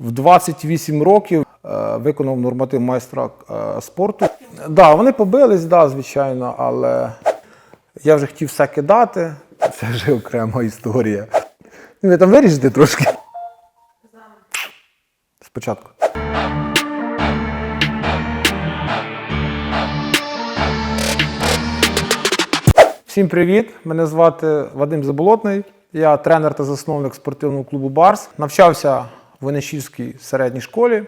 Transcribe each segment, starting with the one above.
В 28 років е, виконав норматив майстра е, спорту. Да, вони побились, да, звичайно, але я вже хотів все кидати. Це вже окрема історія. Ви там виріжете трошки? Спочатку. Всім привіт! Мене звати Вадим Заболотний. Я тренер та засновник спортивного клубу Барс. Навчався в Венещівській середній школі.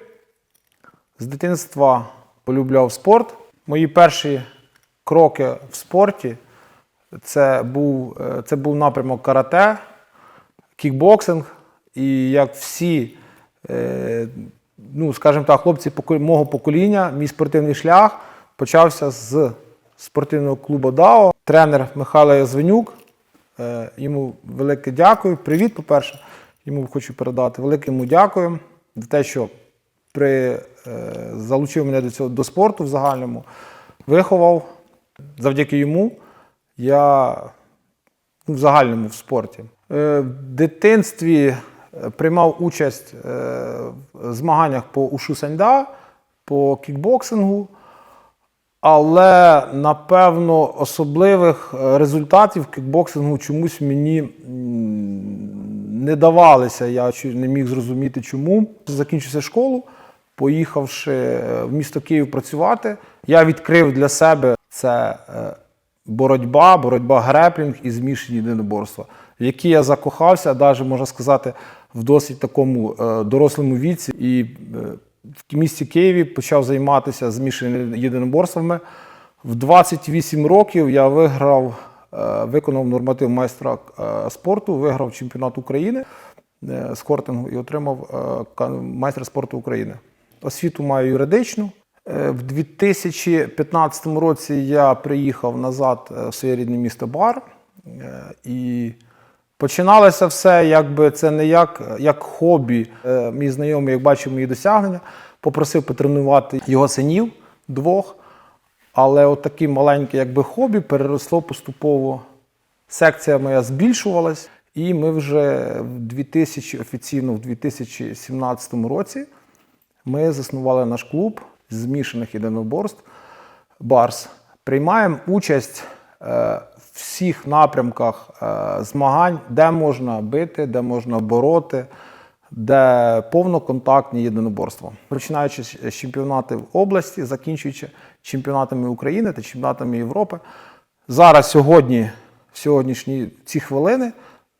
З дитинства полюбляв спорт. Мої перші кроки в спорті це був, е, це був напрямок карате, кікбоксинг. І як всі, е, ну, скажімо так, хлопці мого покоління, мій спортивний шлях почався з спортивного клубу ДАО. Тренер Михайло Язвенюк. Е, Йому велике дякую. Привіт, по-перше, йому хочу передати. Велике йому дякую за те, що при, е, залучив мене до цього до спорту в загальному, виховав. Завдяки йому я ну, в загальному в спорті. Е, В дитинстві е, приймав участь в змаганнях по ушу саньда, по кікбоксингу, але напевно особливих результатів кікбоксингу чомусь мені не давалися. Я не міг зрозуміти, чому. Закінчився школу, поїхавши е, в місто Київ працювати, я відкрив для себе це е, боротьба, боротьба греплінг і змішані єдиноборства, в які я закохався, навіть можна сказати, в досить такому е, дорослому віці. І в місті Києві почав займатися змішаними єдиноборствами. В 28 років я виграв, виконав норматив майстра е, спорту, виграв чемпіонат України е, з кортингу і отримав е, майстра спорту України. Освіту маю юридичну. Е, В 2015 році я приїхав назад е, в своє рідне місто Бар. Е, І починалося все, якби це не як, як хобі. Е, Мій знайомий, як бачив мої досягнення, попросив потренувати його синів двох. Але от таке маленьке якби хобі переросло поступово. Секція моя збільшувалась, і ми вже в 2000, офіційно в 2017 році ми заснували наш клуб змішаних єдиноборств Барс. Приймаємо участь е, в всіх напрямках е, змагань, де можна бити, де можна бороти, де повноконтактні єдиноборства. Починаючи з з чемпіонатів області, закінчуючи чемпіонатами України та чемпіонатами Європи. Зараз сьогодні, в сьогоднішні ці хвилини,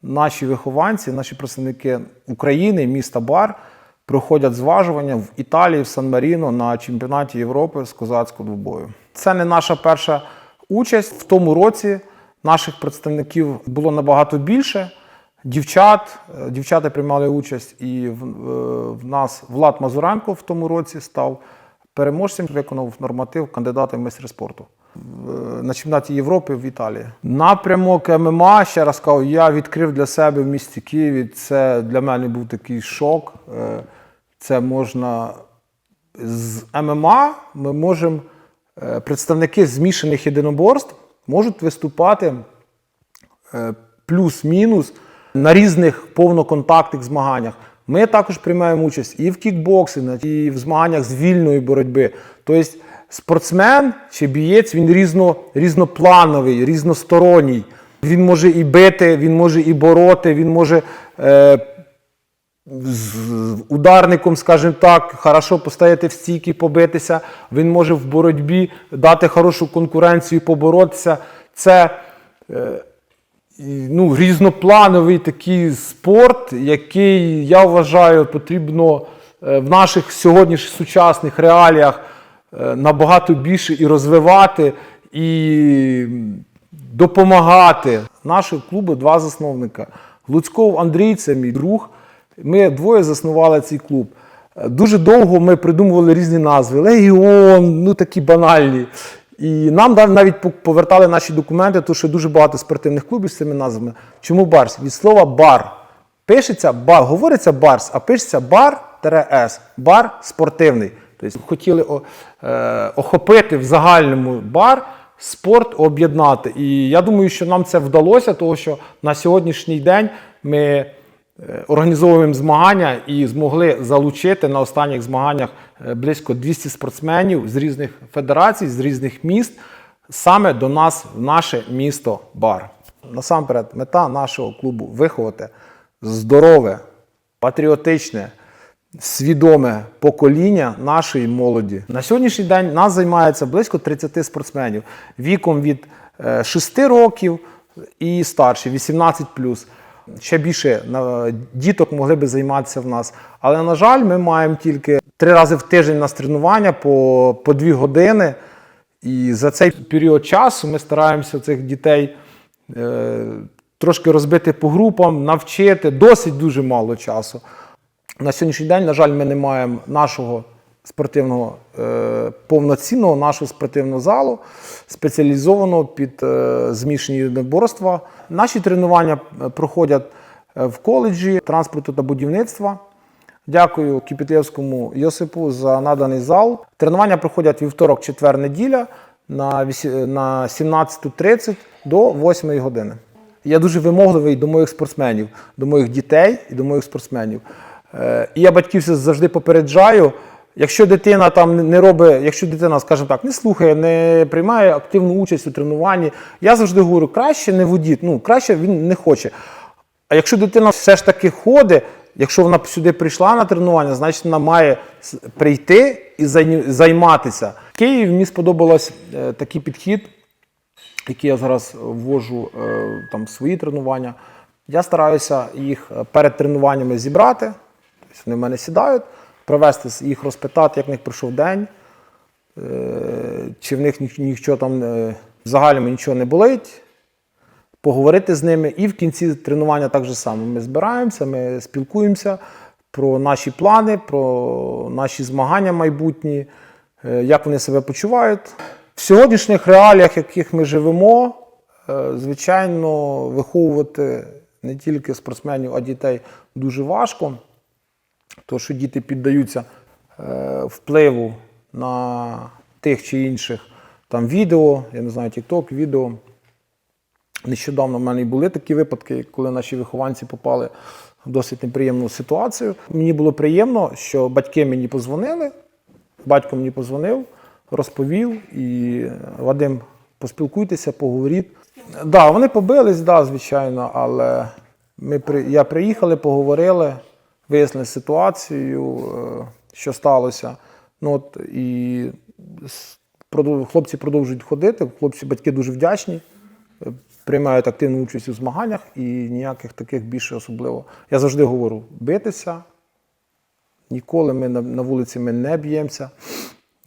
наші вихованці, наші представники України, міста Бар проходять зважування в Італії, в Сан-Маріно на чемпіонаті Європи з козацького двобою. Це не наша перша участь. В тому році наших представників було набагато більше. Дівчат, е, дівчата приймали участь, і в, е, в нас Влад Мазуренко в тому році став переможцем, виконав норматив кандидата в майстри спорту на чемпіонаті Європи в Італії. Напрямок ММА, ще раз кажу, я відкрив для себе в місті Києві. Це для мене був такий шок. Е, Це можна з ММА ми можемо, е, представники змішаних єдиноборств можуть виступати е, плюс-мінус на різних повноконтактних змаганнях. Ми також приймаємо участь і в кікбоксингу, і в змаганнях з вільної боротьби. Тобто спортсмен чи бієць він різно, різноплановий, різносторонній. Він може і бити, він може і бороти, він може е, з ударником, скажімо так, хорошо постояти в стійки, побитися. Він може в боротьбі дати хорошу конкуренцію, поборотися. Це е, ну, різноплановий такий спорт, який я вважаю потрібно е, в наших сьогоднішніх сучасних реаліях е, набагато більше і розвивати, і допомагати. Нашого клубу два засновника. Луцьков Андрій, це мій друг. Ми двоє заснували цей клуб. Е, Дуже довго ми придумували різні назви. Легіон, ну такі банальні. І нам навіть повертали наші документи, тому що дуже багато спортивних клубів з цими назвами. Чому барс? Від слова бар. Пишеться бар, говориться барс, а пишеться бар-с. Бар спортивний. Тобто хотіли е, охопити в загальному бар, спорт об'єднати. І я думаю, що нам це вдалося, тому що на сьогоднішній день ми е, організовуємо змагання і змогли залучити на останніх змаганнях близько 200 спортсменів з різних федерацій, з різних міст, саме до нас в наше місто Бар. Насамперед, мета нашого клубу виховати здорове, патріотичне, свідоме покоління нашої молоді. На сьогоднішній день нас займається близько 30 спортсменів віком від е, 6 років і старші, 18 Ще більше діток могли би займатися в нас. Але, на жаль, ми маємо тільки три рази в тиждень на тренування по, по дві години. І за цей період часу ми стараємося цих дітей е, трошки розбити по групам, навчити. Досить дуже мало часу. На сьогоднішній день, на жаль, ми не маємо нашого спортивного е, повноцінного нашого спортивного залу, спеціалізованого під е, змішані єдиноборства. Наші тренування е, проходять е, в коледжі транспорту та будівництва. Дякую Кіпітлєвському Йосипу за наданий зал. Тренування проходять вівторок, четвер, неділя на 17.30 до 8 години. Я дуже вимогливий до моїх спортсменів, до моїх дітей і до моїх спортсменів. Е, І я батьків завжди попереджаю. Якщо дитина там не робить, якщо дитина, скажімо так, не слухає, не приймає активну участь у тренуванні, я завжди говорю, краще не водіть, ну краще він не хоче. А якщо дитина все ж таки ходить, якщо вона сюди прийшла на тренування, значить вона має прийти і займатися. Києві мені сподобалось е, такий підхід, який я зараз ввожу е, там в свої тренування. Я стараюся їх е, перед тренуваннями зібрати. Тобто вони в мене сідають, провести їх розпитати, як в них пройшов день, чи в них нічого там е, в нічого не болить поговорити з ними. І в кінці тренування так же само. Ми збираємося, ми спілкуємося про наші плани, про наші змагання майбутні, е, як вони себе почувають. В сьогоднішніх реаліях, в яких ми живемо, е, звичайно, виховувати не тільки спортсменів, а дітей дуже важко. тому що діти піддаються е, впливу на тих чи інших там відео, я не знаю, TikTok, відео. Нещодавно в мене і були такі випадки, коли наші вихованці попали в досить неприємну ситуацію. Мені було приємно, що батьки мені позвонили, батько мені позвонив, розповів і Вадим, поспілкуйтеся, поговоріть. Так, да, вони побились, да, звичайно, але ми при... я приїхали, поговорили, вияснили ситуацію, е, що сталося. Ну, от, і хлопці продовжують ходити, хлопці, батьки дуже вдячні е, приймають активну участь у змаганнях і ніяких таких більше особливо. Я завжди говорю: битися. Ніколи ми на, вулиці ми не б'ємося.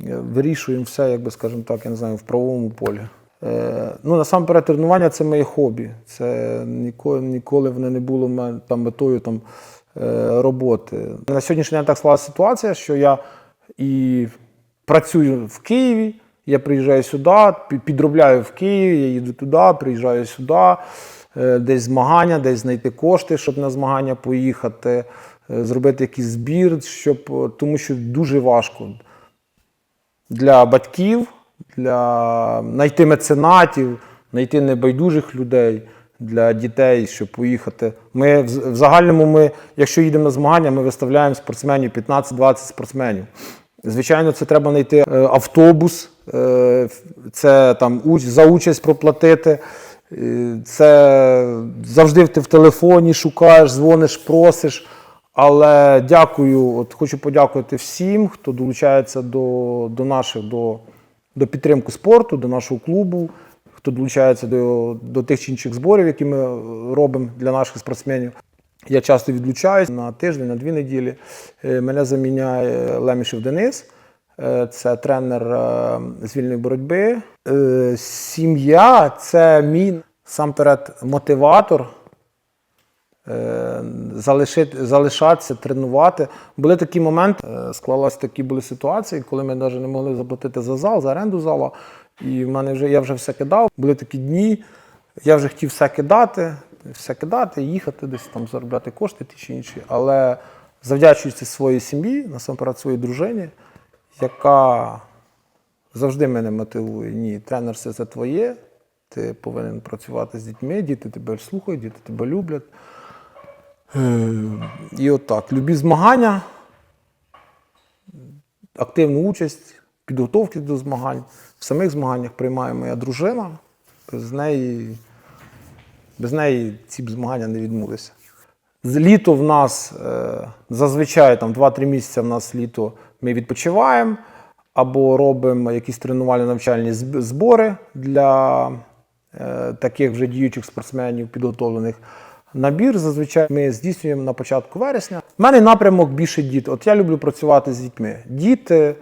Е, Вирішуємо все, як би скажемо так, я не знаю, в правовому полі. Е, ну, насамперед, тренування це моє хобі. Це ніколи, ніколи воно не було там метою там, е, роботи. На сьогоднішній день так склалася ситуація, що я і працюю в Києві, я приїжджаю сюди, підробляю в Києві, я їду туди, приїжджаю сюди, е, десь змагання, десь знайти кошти, щоб на змагання поїхати, е, зробити якийсь збір, щоб, е, тому що дуже важко для батьків, для знайти меценатів, знайти небайдужих людей для дітей, щоб поїхати. Ми в загальному, ми, якщо їдемо на змагання, ми виставляємо спортсменів 15-20 спортсменів. Звичайно, це треба знайти автобус, це там за участь проплатити. Е, Це завжди ти в телефоні шукаєш, дзвониш, просиш. Але дякую, от хочу подякувати всім, хто долучається до, до наших до, до підтримки спорту, до нашого клубу, хто долучається до, до тих чи інших зборів, які ми е, робимо для наших спортсменів. Я часто відлучаюсь на тиждень, на дві неділі. Е, Мене заміняє Лемішев Денис. Е, Це тренер е, з вільної боротьби. Е, Сім'я це мій сам перед мотиватор залишити, залишатися, тренувати. Були такі моменти, склалися такі були ситуації, коли ми навіть не могли заплатити за зал, за оренду зала. І в мене вже я вже все кидав. Були такі дні, я вже хотів все кидати, все кидати, їхати десь там заробляти кошти ті чи інші. Але завдячуючи своїй сім'ї, насамперед своїй дружині, яка завжди мене мотивує. Ні, тренер все це твоє. Ти повинен працювати з дітьми, діти тебе слухають, діти тебе люблять. Е, І отак. Любі змагання, активну участь, підготовки до змагань. В самих змаганнях приймає моя дружина. Без неї, без неї ці б змагання не відбулися. З літо в нас е, зазвичай там 2-3 місяці в нас літо ми відпочиваємо або робимо якісь тренувально-навчальні збори для е, таких вже діючих спортсменів, підготовлених. Набір зазвичай ми здійснюємо на початку вересня. У мене напрямок більше діти. От я люблю працювати з дітьми. Діти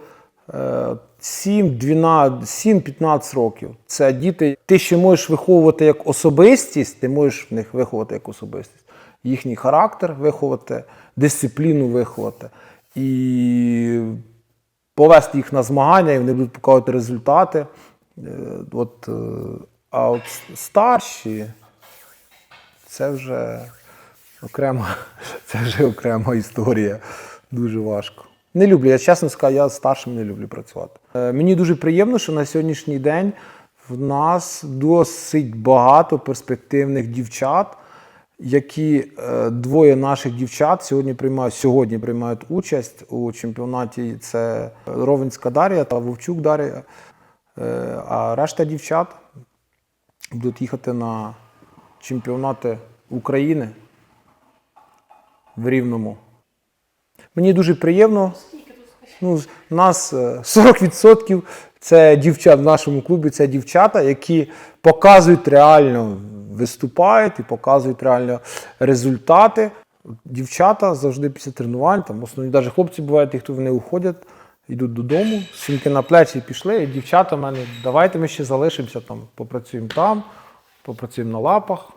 е, 7-15 років. Це діти, ти ще можеш виховувати як особистість, ти можеш в них виховати як особистість. Їхній характер виховати, дисципліну виховати. І повести їх на змагання, і вони будуть показувати результати. Е, От, е, а от старші це вже окрема, це вже окрема історія. Дуже важко. Не люблю, я чесно скажу, я старшим не люблю працювати. Е, Мені дуже приємно, що на сьогоднішній день в нас досить багато перспективних дівчат, які е, двоє наших дівчат сьогодні приймають, сьогодні приймають участь у чемпіонаті. Це Ровенська Дар'я та Вовчук Дар'я. Е, А решта дівчат будуть їхати на чемпіонати України в Рівному. Мені дуже приємно. Ну, нас е, 40% це дівчат в нашому клубі, це дівчата, які показують реально, виступають і показують реально результати. Дівчата завжди після тренувань, там основні навіть хлопці бувають, ті, хто вони уходять, йдуть додому, сумки на плечі пішли. І дівчата в мене, давайте ми ще залишимося там, попрацюємо там, попрацюємо на лапах.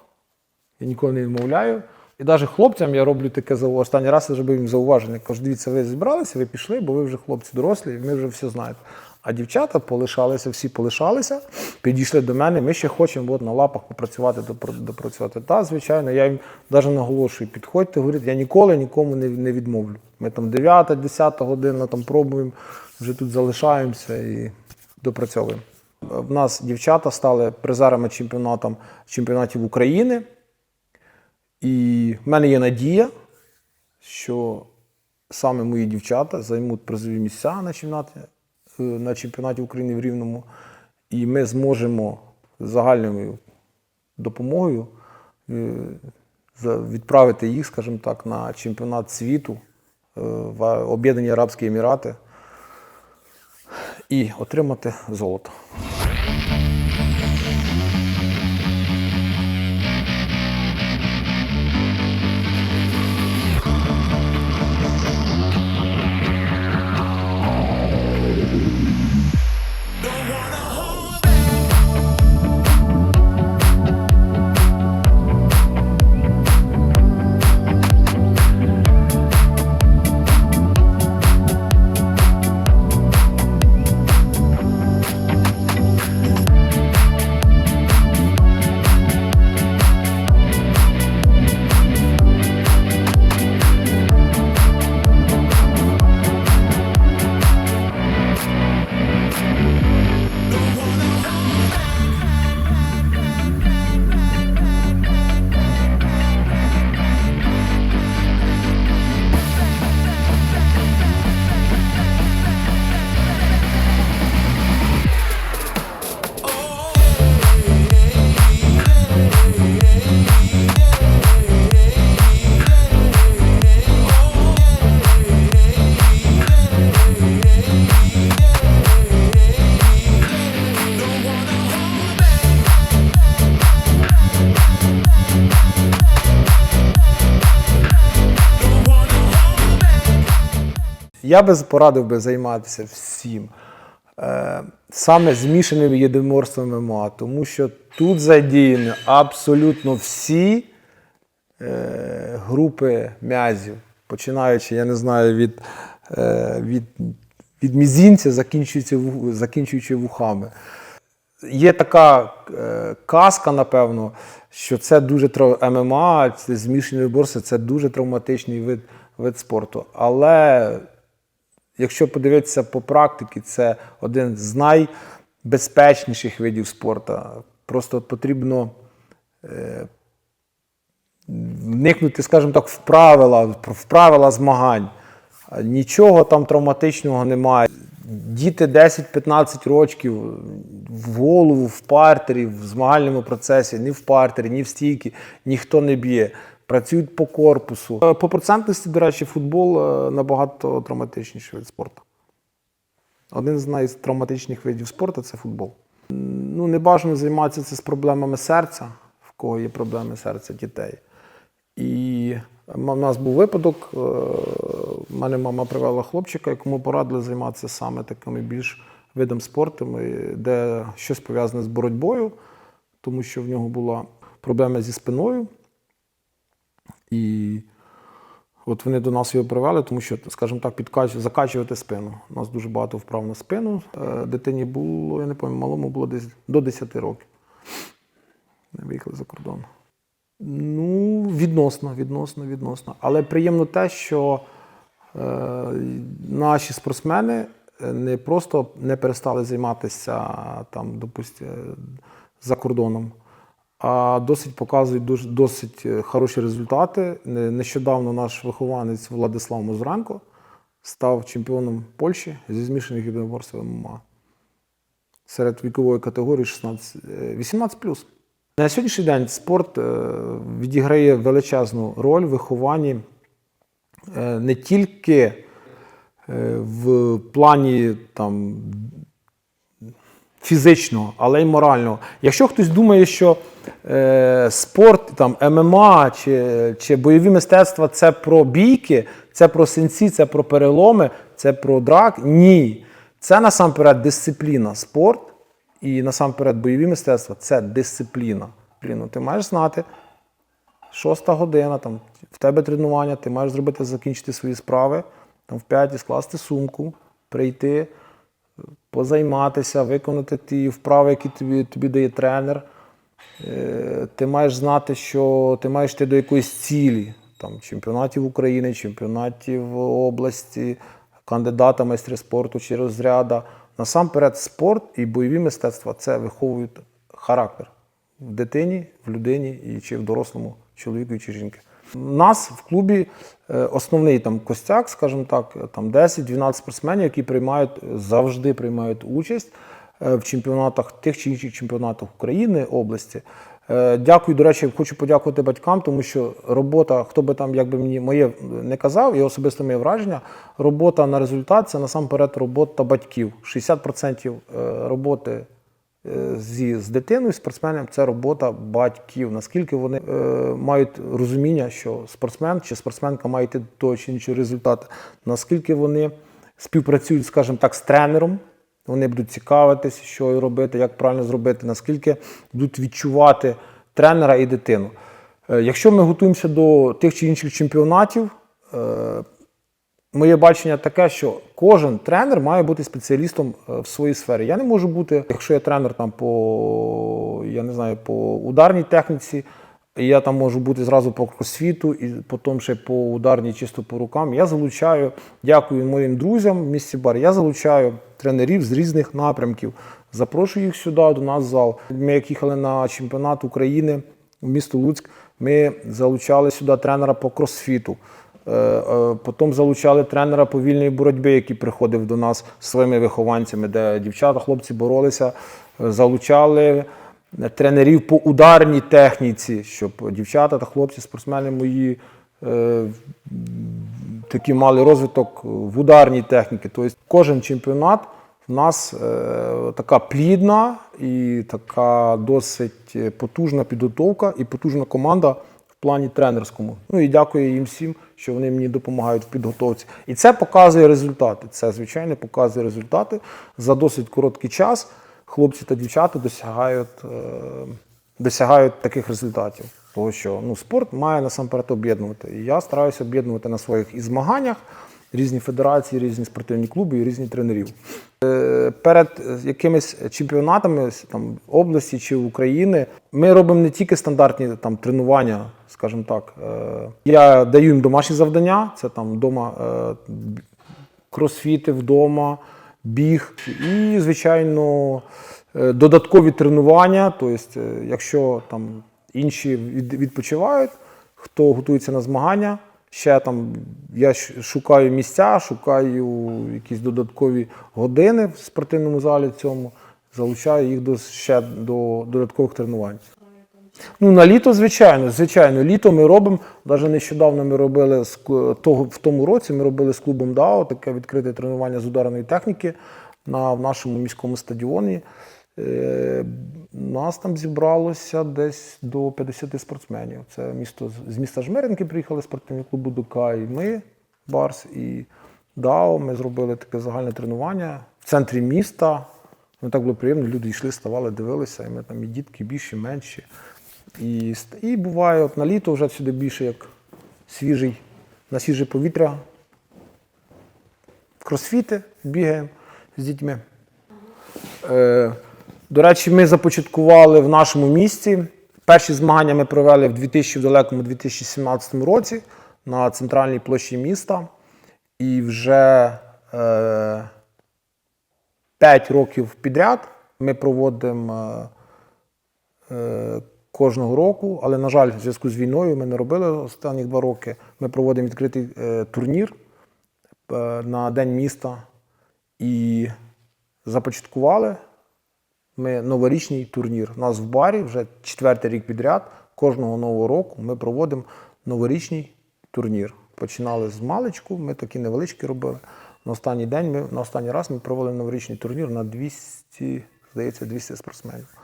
Я ніколи не відмовляю. І навіть хлопцям я роблю таке зауваження. Останній раз я зробив їм зауваження. Кажу, дивіться, ви зібралися, ви пішли, бо ви вже хлопці дорослі, і ми вже все знаєте. А дівчата полишалися, всі полишалися, підійшли до мене. Ми ще хочемо от, на лапах попрацювати, допрацювати. Та, звичайно, я їм навіть наголошую, підходьте, говорить, я ніколи нікому не, не відмовлю. Ми там 9, 10 година там пробуємо, вже тут залишаємося і допрацьовуємо. В нас дівчата стали призерами чемпіонатом, чемпіонатів України. І в мене є надія, що саме мої дівчата займуть призові місця на чемпіонаті, на чемпіонаті України в Рівному, і ми зможемо загальною допомогою е, відправити їх, скажімо так, на чемпіонат світу е, в Об'єднані Арабські Емірати і отримати золото. Я би порадив би займатися всім. Е, саме змішаними єдиноборствами ММА, тому що тут задіяні абсолютно всі е, групи м'язів, починаючи, я не знаю, від, е, від, від мізінця, закінчуючи, закінчуючи вухами. Є така казка, напевно, що це дуже. ММА, це змішані борси, це дуже травматичний вид, вид спорту. Але якщо подивитися по практиці, це один з найбезпечніших видів спорту. Просто потрібно е, вникнути, скажімо так, в правила, в правила змагань. Нічого там травматичного немає. Діти 10-15 років в голову, в партері, в змагальному процесі, ні в партері, ні в стійки, ніхто не б'є. Працюють по корпусу. Е, По процентності, до речі, футбол е, набагато травматичніший вид спорту. Один з найтравматичніших видів спорту це футбол. Ну, не бажано займатися це з проблемами серця, в кого є проблеми серця дітей. І у нас був випадок, е, в мене мама привела хлопчика, якому порадили займатися саме такими більш видом спорту, де щось пов'язане з боротьбою, тому що в нього була проблема зі спиною. І от вони до нас його привели, тому що, скажімо так, підкач... закачувати спину. У нас дуже багато вправ на спину. Е, Дитині було, я не пам'ятаю, малому було десь до 10 років. Ми виїхали за кордон. Ну, відносно, відносно, відносно. Але приємно те, що е, наші спортсмени е, не просто не перестали займатися там, допустимо, за кордоном, а досить показують дуже, досить е, хороші результати. Нещодавно наш вихованець Владислав Мозранко став чемпіоном Польщі зі змішаних єдиноборств ММА серед вікової категорії 16, е, 18 На сьогоднішній день спорт е, відіграє величезну роль в вихованні е, не тільки е, в плані там, фізичного, але й морального. Якщо хтось думає, що е, спорт, там, ММА чи, чи бойові мистецтва це про бійки, це про синці, це про переломи, це про драк. Ні. Це насамперед дисципліна. Спорт і насамперед бойові мистецтва це дисципліна. Ну, ти маєш знати, шоста година, там, в тебе тренування, ти маєш зробити, закінчити свої справи, там, в п'ятій скласти сумку, прийти, позайматися, виконати ті вправи, які тобі, тобі дає тренер. Е, Ти маєш знати, що ти маєш йти до якоїсь цілі, там, чемпіонатів України, чемпіонатів області, кандидата майстри спорту чи розряда. Насамперед, спорт і бойові мистецтва це виховують характер в дитині, в людині і чи в дорослому чоловіку чи жінки. У нас в клубі е, основний там костяк, скажімо так, там 10-12 спортсменів, які приймають завжди приймають участь в чемпіонатах, тих чи інших чемпіонатах України, області. Е, Дякую, до речі, хочу подякувати батькам, тому що робота, хто би там, як мені моє не казав, і особисто моє враження, робота на результат це насамперед робота батьків. 60% е, роботи е, зі, з дитиною, спортсменом це робота батьків. Наскільки вони е, мають розуміння, що спортсмен чи спортсменка має йти до того чи іншого результату, наскільки вони співпрацюють, скажімо так, з тренером. Вони будуть цікавитися, що робити, як правильно зробити, наскільки будуть відчувати тренера і дитину. Е, Якщо ми готуємося до тих чи інших чемпіонатів, е, моє бачення таке, що кожен тренер має бути спеціалістом е, в своїй сфері. Я не можу бути, якщо я тренер там по я не знаю, по ударній техніці, я там можу бути зразу по кросфіту, і потім ще по ударній чисто по рукам. Я залучаю, дякую моїм друзям в місті бар. Я залучаю тренерів з різних напрямків. Запрошую їх сюди до нас в зал. Ми як їхали на чемпіонат України в місто Луцьк. Ми залучали сюди тренера по кросфіту. Е, е, Потім залучали тренера по вільній боротьбі, який приходив до нас своїми вихованцями, де дівчата, хлопці боролися. Е, Залучали тренерів по ударній техніці, щоб дівчата та хлопці, спортсмени мої е, такі мали розвиток в ударній техніці. Тобто кожен чемпіонат в нас е, така плідна і така досить потужна підготовка і потужна команда в плані тренерському. Ну і дякую їм всім, що вони мені допомагають в підготовці. І це показує результати. Це, звичайно, показує результати. За досить короткий час хлопці та дівчата досягають, е, досягають таких результатів. Тому що ну, спорт має насамперед об'єднувати. І я стараюся об'єднувати на своїх і змаганнях різні федерації, різні спортивні клуби і різні тренерів. Е, Перед е, якимись чемпіонатами там, області чи України ми робимо не тільки стандартні там, тренування, скажімо так. Я даю їм домашні завдання, це там вдома кросфіти вдома, біг і, звичайно, е, додаткові тренування. Тобто, е, якщо там інші відпочивають, хто готується на змагання. Ще там я шукаю місця, шукаю якісь додаткові години в спортивному залі цьому, залучаю їх до ще до додаткових тренувань. Ну, на літо, звичайно, звичайно. Літо ми робимо. Навіть нещодавно ми робили з того, в тому році ми робили з клубом ДАО таке відкрите тренування з ударної техніки на, в нашому міському стадіоні. Е, нас там зібралося десь до 50 спортсменів. Це місто з- міста Жмеринки приїхали спортивний клуб Дука, і ми, Барс, і ДАО. Ми зробили таке загальне тренування в центрі міста. Ну, так було приємно, люди йшли, ставали, дивилися, і ми там і дітки більші, менші. І, і буває, от на літо вже сюди більше як свіжий, на свіже повітря. Кросфіти бігаємо з дітьми. Е, до речі, ми започаткували в нашому місті. Перші змагання ми провели в 2000, в далекому 2017 році на центральній площі міста. І вже е, 5 років підряд ми проводимо е, е, кожного року, але, на жаль, в зв'язку з війною ми не робили останні два роки. Ми проводимо відкритий е, турнір е, на День міста і започаткували ми новорічний турнір. У нас в барі вже четвертий рік підряд. Кожного нового року ми проводимо новорічний турнір. Починали з маличку, ми такі невеличкі робили. На останній день ми на останній раз ми провели новорічний турнір на 200, здається, 200 спортсменів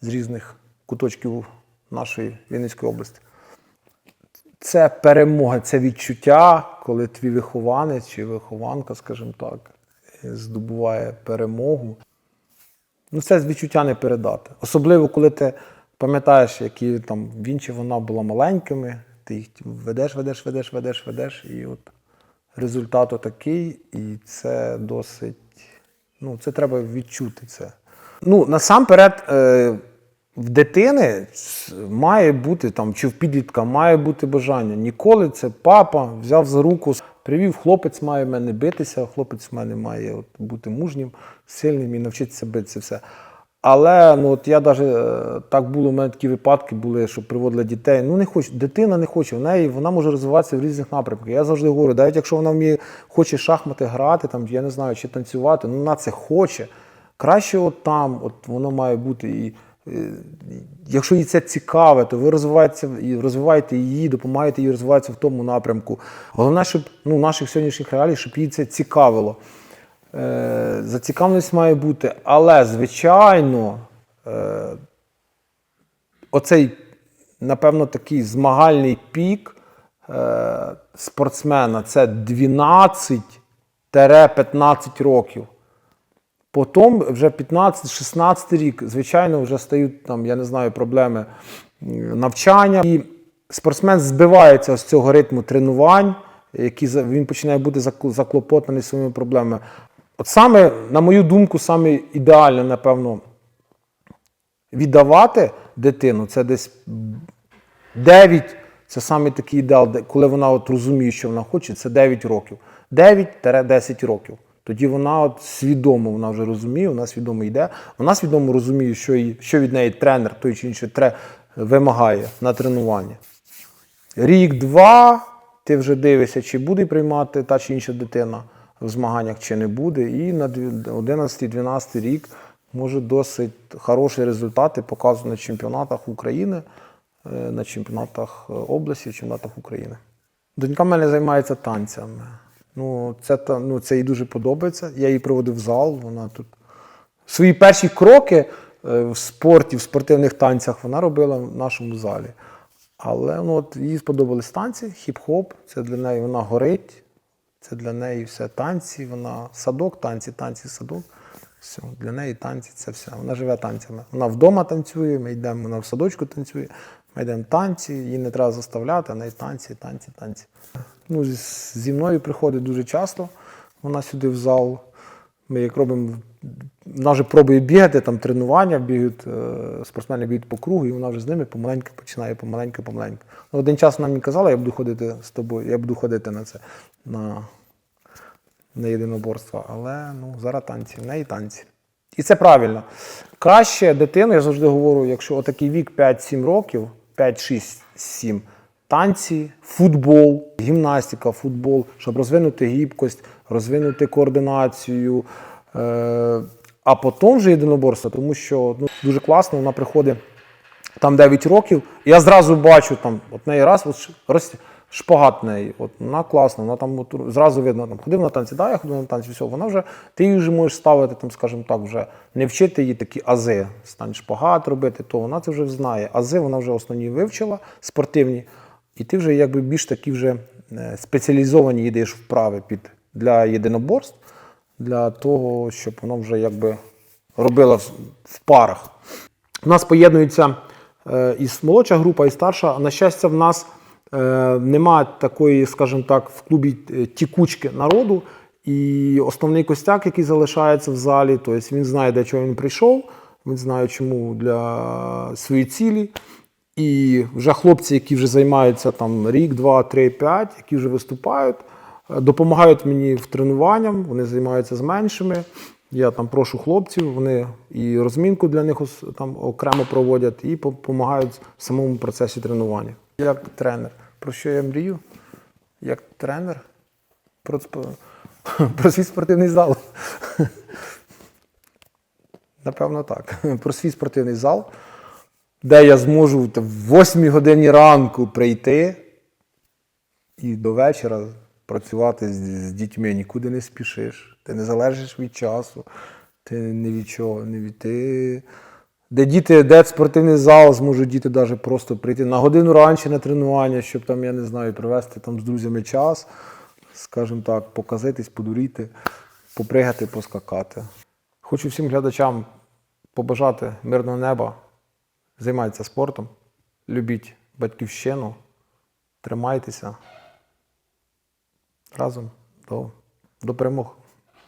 з різних куточків нашої Вінницької області. Це перемога, це відчуття, коли твій вихованець чи вихованка, скажімо так, здобуває перемогу. Ну, це відчуття не передати. Особливо, коли ти пам'ятаєш, які там він чи вона була маленькими, ти їх ведеш, ведеш, ведеш, ведеш, ведеш, і от результат такий, і це досить. Ну, це треба відчути це. Ну, насамперед, е, в дитини має бути там, чи в підлітка має бути бажання. Ніколи це папа взяв за руку, привів, хлопець має в мене битися, хлопець в мене має от, бути мужнім, сильним і навчитися битися все. Але ну, от я навіть так було, у мене такі випадки були, що приводили дітей. Ну не хоче, дитина не хоче, в неї вона може розвиватися в різних напрямках. Я завжди говорю, навіть якщо вона вміє хоче шахмати грати, там, я не знаю, чи танцювати, ну вона це хоче. Краще от там, от воно має бути. І, е, якщо їй це цікаве, то ви розвиваєте, розвиваєте її, допомагаєте їй розвиватися в тому напрямку. Головне, щоб ну, в наших сьогоднішніх реаліях, щоб їй це цікавило. Е, зацікавленість має бути, але, звичайно, е, оцей, напевно, такий змагальний пік е, спортсмена це 12-15 років. Потім вже 15-16 рік, звичайно, вже стають там, я не знаю, проблеми навчання. І спортсмен збивається з цього ритму тренувань, які він починає бути заклопотаний своїми проблемами. От саме, на мою думку, саме ідеально, напевно, віддавати дитину це десь 9 це саме такий ідеал, коли вона от розуміє, що вона хоче, це 9 років. 9-10 років. Тоді вона от свідомо вона вже розуміє, вона свідомо йде, вона свідомо розуміє, що, їй, що від неї тренер той чи інший тре, вимагає на тренуванні. Рік-два ти вже дивишся, чи буде приймати та чи інша дитина в змаганнях, чи не буде. І на 11-12 рік може досить хороші результати показувати на чемпіонатах України, е, на чемпіонатах е, області, чемпіонатах України. Донька мене займається танцями. Ну, це, та- ну, це їй дуже подобається. Я її приводив в зал, вона тут. Свої перші кроки е, в спорті, в спортивних танцях вона робила в нашому залі. Але ну, от їй сподобались танці, хіп-хоп, це для неї вона горить, це для неї все танці, вона садок, танці, танці, садок. Все, для неї танці це все. Вона живе танцями. Вона вдома танцює, ми йдемо, вона в садочку танцює, ми йдемо танці, її не треба заставляти, а неї танці, танці, танці. Ну, зі мною приходить дуже часто. Вона сюди в зал. Ми як робимо, вона вже пробує бігати, там тренування, бігають, е, спортсмени бігають по кругу, і вона вже з ними помаленьку починає помаленьку, помаленьку. Ну, один час вона мені казала, я буду ходити з тобою, я буду ходити на це, на, на єдиноборство. Але ну, зараз танці, в неї танці. І це правильно. Краще дитину, я завжди говорю, якщо отакий вік 5-7 років, 5, 6, 7, танці, футбол, гімнастика, футбол, щоб розвинути гібкость, розвинути координацію. Е, а потім вже єдиноборство, тому що ну, дуже класно, вона приходить там 9 років. Я зразу бачу там от неї раз, от роз, шпагат неї. От вона класна, вона там от, зразу видно, там ходив на танці, да, я ходив на танці, все, вона вже, ти її вже можеш ставити, там, скажімо так, вже не вчити її такі ази, стань шпагат робити, то вона це вже знає. Ази вона вже основні вивчила, спортивні, і ти вже якби більш такі вже е, спеціалізовані їдеш вправи під для єдиноборств, для того, щоб воно вже якби робило в, в парах. У нас поєднується е, і молодша група, і старша. На щастя, в нас е, немає такої, скажімо так, в клубі е, тікучки народу. І основний костяк, який залишається в залі, тобто він знає, для чого він прийшов, він знає, чому для своєї цілі. І вже хлопці, які вже займаються там рік, два, три, п'ять, які вже виступають, е, допомагають мені в тренуванням, вони займаються з меншими. Я там прошу хлопців, вони і розмінку для них там окремо проводять, і допомагають в самому процесі тренування. Як тренер, про що я мрію? Як тренер? Про, про свій спортивний зал. Напевно, так. Про свій спортивний зал, де я зможу в 8 годині ранку прийти і до вечора працювати з, з дітьми. Нікуди не спішиш. Ти не залежиш від часу, ти не від чого, не від ти. Де діти, де спортивний зал, зможуть діти навіть просто прийти на годину раніше на тренування, щоб там, я не знаю, провести там з друзями час, скажімо так, показитись, подуріти, попригати, поскакати. Хочу всім глядачам побажати мирного неба, займайтеся спортом, любіть батьківщину, тримайтеся разом до, до перемог.